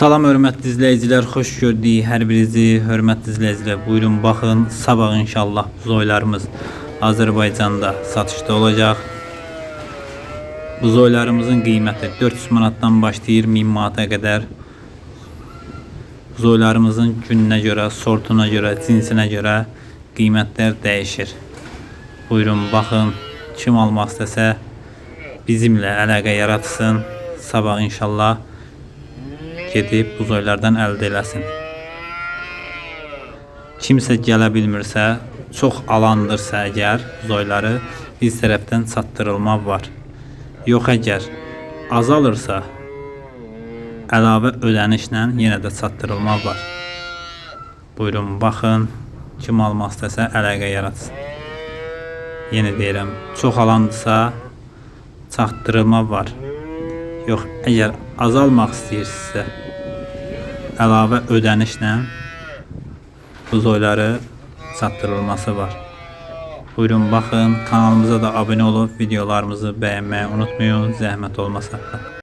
Salam hörmətli izləyicilər, xoş gördük hər birinizi. Hörmətli izləyicilər, buyurun baxın. Sabah inşallah buzoylarımız Azərbaycanda satışda olacaq. Buzoylarımızın qiyməti 400 manatdan başlayır 1000 manata qədər. Buzoylarımızın gününə görə, sortuna görə, cinsinə görə qiymətlər dəyişir. Buyurun baxın. Kim almaq istəsə bizimlə əlaqə yaratsın. Sabah inşallah gedib buzoylardan əldə eləsin. Kimsə gələ bilmirsə, çox alandırsa əgər buzoyları biz tərəfdən çatdırılma var. Yox əgər azalırsa əlavə ödənişlə yenə də çatdırılma var. Buyurun baxın, kim almaq istəsə əlaqə yaratsın. Yenə deyirəm, çox alandısa çatdırılma var. Yox, əgər azalmaq istəyirsinizsə, əlavə ödənişlə buzoyları çatdırılması var. Buyurun baxın, kanalımıza da abunə olub videolarımızı bəyənməyi unutmayın, zəhmət olmasa.